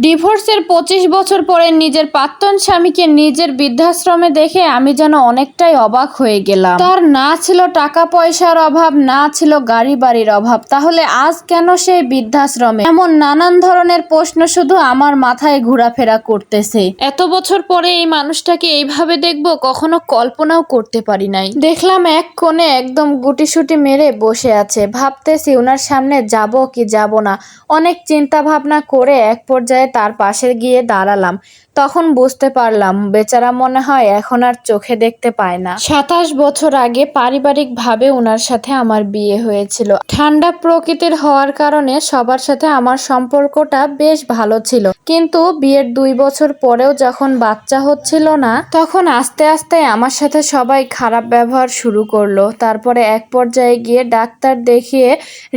ডিভোর্সের পঁচিশ বছর পরে নিজের প্রাক্তন স্বামীকে নিজের বৃদ্ধাশ্রমে দেখে আমি যেন অনেকটাই অবাক হয়ে গেলাম। তার না ছিল টাকা পয়সার অভাব, না ছিল গাড়ি বাড়ির অভাব, তাহলে আজ কেন সেই বৃদ্ধাশ্রমে? এমন নানান ধরনের প্রশ্ন শুধু আমার মাথায় ঘোরাফেরা করতেছে। এত বছর পরে এই মানুষটাকে এইভাবে দেখব, কখনো কল্পনাও করতে পারি নাই। দেখলাম এক কোণে একদম গুটিসুটি মেরে বসে আছে। ভাবতেছি ওনার সামনে যাব কি যাব না। অনেক চিন্তা ভাবনা করে এক পর্যায়ে তার পাশে গিয়ে দাঁড়ালাম। তখন বুঝতে পারলাম, বেচারা মনে হয় এখন আর চোখে দেখতে পায় না। সাতাশ বছর আগে পারিবারিকভাবে ওনার সাথে আমার বিয়ে হয়েছিল। ঠান্ডা প্রকৃতির হওয়ার কারণে সবার সাথে আমার সম্পর্কটা বেশ ভালো ছিল। কিন্তু বিয়ের দুই বছর পরেও যখন বাচ্চা হচ্ছিল না, তখন আস্তে আস্তে আমার সাথে সবাই খারাপ ব্যবহার শুরু করল। তারপরে এক পর্যায়ে গিয়ে ডাক্তার দেখিয়ে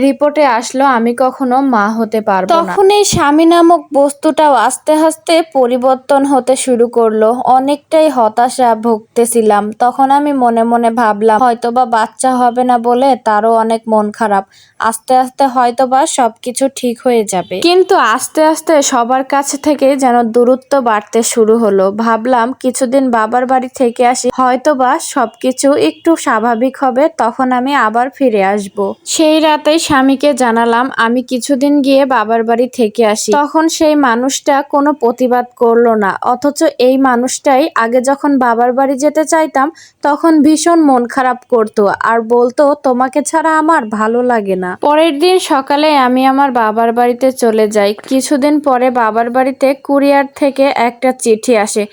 রিপোর্টে আসলো, আমি কখনো মা হতে পারব তখন এই স্বামী নামক বস্তুটাও আস্তে আস্তে পরিবর্তন হতে শুরু করল। অনেকটাই হতাশা ভুগতেছিলাম। তখন আমি মনে মনে ভাবলাম, হয়তোবা বাচ্চা হবে না বলে তারও অনেক মন খারাপ। আস্তে আস্তে হয়তোবা সবকিছু ঠিক হয়ে যাবে। কিন্তু আস্তে আস্তে সবার কাছে থেকে যেন দূরত্ব বাড়তে শুরু হলো। ভাবলাম, কিছুদিন বাবার বাড়ি থেকে আসি, হয়তোবা সবকিছু একটু স্বাভাবিক হবে, তখন আমি আবার ফিরে আসব। সেই রাতে স্বামীকে জানালাম, আমি কিছুদিন গিয়ে বাবার বাড়ি থেকে আসি। তখন সেই মানুষটা কোনো প্রতিবাদ করল না। অথচ এই মানুষটাই আগে যখন বাবার বাড়ি যেতে চাইতাম, তখন ভীষণ মন খারাপ করত। আর বলতো, তোমাকে ছাড়া আমার ভালো লাগে না। পরের দিন সকালে আমি আমার বাবার বাড়িতে চলে যাই। কিছুদিন পরে বাবার বাড়িতে কুরিয়ার থেকে একটা চিঠি আসে।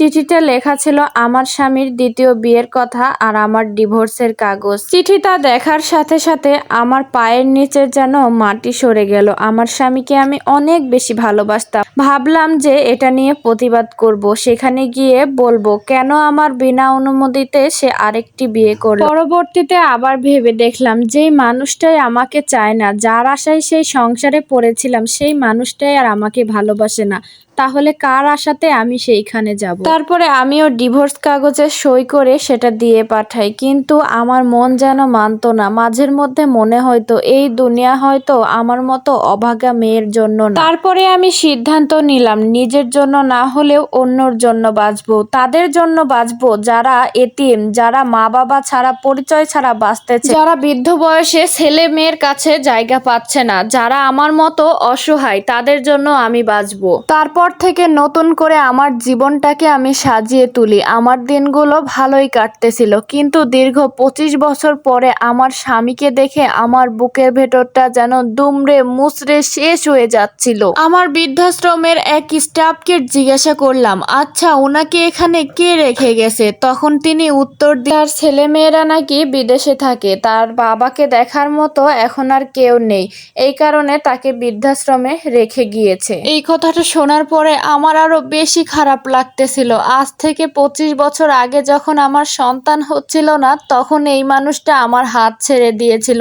চিঠিটা লেখা ছিল, আমার স্বামীর দ্বিতীয় বিয়ের কথা আর আমার ডিভোর্সের কাগজ। চিঠিটা দেখার সাথে সাথে আমার পায়ের নিচে যেন মাটি সরে গেল। আমার স্বামীকে আমি অনেক বেশি ভালোবাসতাম। ভাবলাম যে এটা নিয়ে প্রতিবাদ করব। সেখানে গিয়ে বলব, কেন আমার বিনা অনুমতিতে সে আরেকটি বিয়ে করল? পরবর্তীতে আবার ভেবে দেখলাম, যেই মানুষটাই আমাকে চায় না, যার আশায় সেই সংসারে পড়েছিলাম, সেই মানুষটাই আর আমাকে ভালোবাসে না। তাহলে কার আশাতে আমি সেইখানে যাব? তারপরে আমিও ডিভোর্স কাগজে সই করে সেটা দিয়ে পাঠাই, কিন্তু আমার মন যেন মানতো না। মাঝের মধ্যে মনে হয়তো, এই দুনিয়া হয়তো আমার মতো অভাগা মেয়ের জন্য তারপরে আমি সিদ্ধান্ত নিলাম, নিজের জন্য না হলেও অন্যর জন্য বাঁচবো। তাদের জন্য বাঁচবো, যারা এতিম, যারা মা বাবা ছাড়া, পরিচয় ছাড়া বাঁচতেছে যারা বৃদ্ধ বয়সে ছেলে মেয়ের কাছে জায়গা পাচ্ছে না, যারা আমার মতো অসহায়, তাদের জন্য আমি বাঁচবো। তারপর থেকে নতুন করে আমার জীবনটাকে আমি সাজিয়ে তুলি। আমার দিনগুলো ভালোই কাটতেছিল। কিন্তু দীর্ঘ পঁচিশ বছর পরে আমার স্বামীকে দেখে আমার বুকের ভেতরটা যেন দুমড়ে মুচড়ে শেষ হয়ে যাচ্ছিল। আমার বৃদ্ধাশ্রমের এক স্টাফকে জিজ্ঞাসা করলাম আচ্ছা ওনাকে এখানে কে রেখে গেছে? তখন তিনি উত্তর দেওয়ার ছেলে মেয়েরা নাকি বিদেশে থাকে। তার বাবাকে দেখার মতো এখন আর কেউ নেই। এই কারণে তাকে বৃদ্ধাশ্রমে রেখে গিয়েছে। এই কথাটা শোনার পরে আমার আরও বেশি খারাপ লাগতেছিল। আজ থেকে পঁচিশ বছর আগে যখন আমার সন্তান হচ্ছিল না, তখন এই মানুষটা আমার হাত ছেড়ে দিয়েছিল।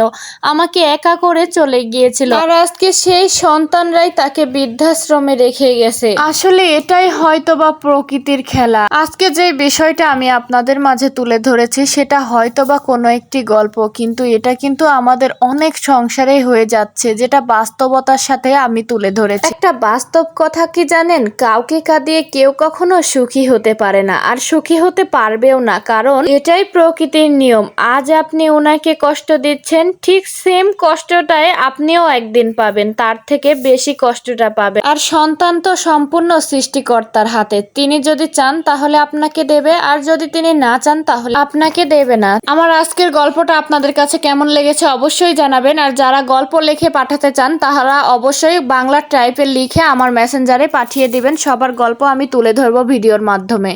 আমাকে একা করে চলে গিয়েছিল। আর আজকে সেই সন্তানরাই তাকে বৃদ্ধাশ্রমে রেখে গেছে। আসলে এটাই হয়তো বা প্রকৃতির খেলা। আজকে যে বিষয়টা আমি আপনাদের মাঝে তুলে ধরেছি, সেটা হয়তো বা কোনো একটি গল্প, কিন্তু এটা কিন্তু আমাদের অনেক সংসারে হয়ে যাচ্ছে, যেটা বাস্তবতার সাথে আমি তুলে ধরেছি। একটা বাস্তব কথা কি জানেন, কাউকে কাঁদিয়ে কেউ কখনো সুখী হতে পারে না আর সুখী হতে পারবেও না। কারণ এটাই প্রকৃতির নিয়ম। আজ আপনি ওনাকে কষ্ট দিচ্ছেন, ঠিক সেম কষ্টটাই আপনিও একদিন পাবেন। তার থেকে বেশি কষ্টটা পাবেন। আর সন্তান তো সম্পূর্ণ সৃষ্টিকর্তার হাতে। তিনি যদি চান, তাহলে আপনাকে দেবে। আর যদি তিনি না চান, তাহলে আপনাকে দেবে না। আমার আজকের গল্পটা আপনাদের কাছে কেমন লেগেছে অবশ্যই জানাবেন। আর যারা গল্প লিখে পাঠাতে চান তারা অবশ্যই বাংলা টাইপে লিখে আমার মেসেঞ্জারে পাঠিয়ে দিবেন সবার গল্প আমি তুলে ধরব ভিডিওর মাধ্যমে।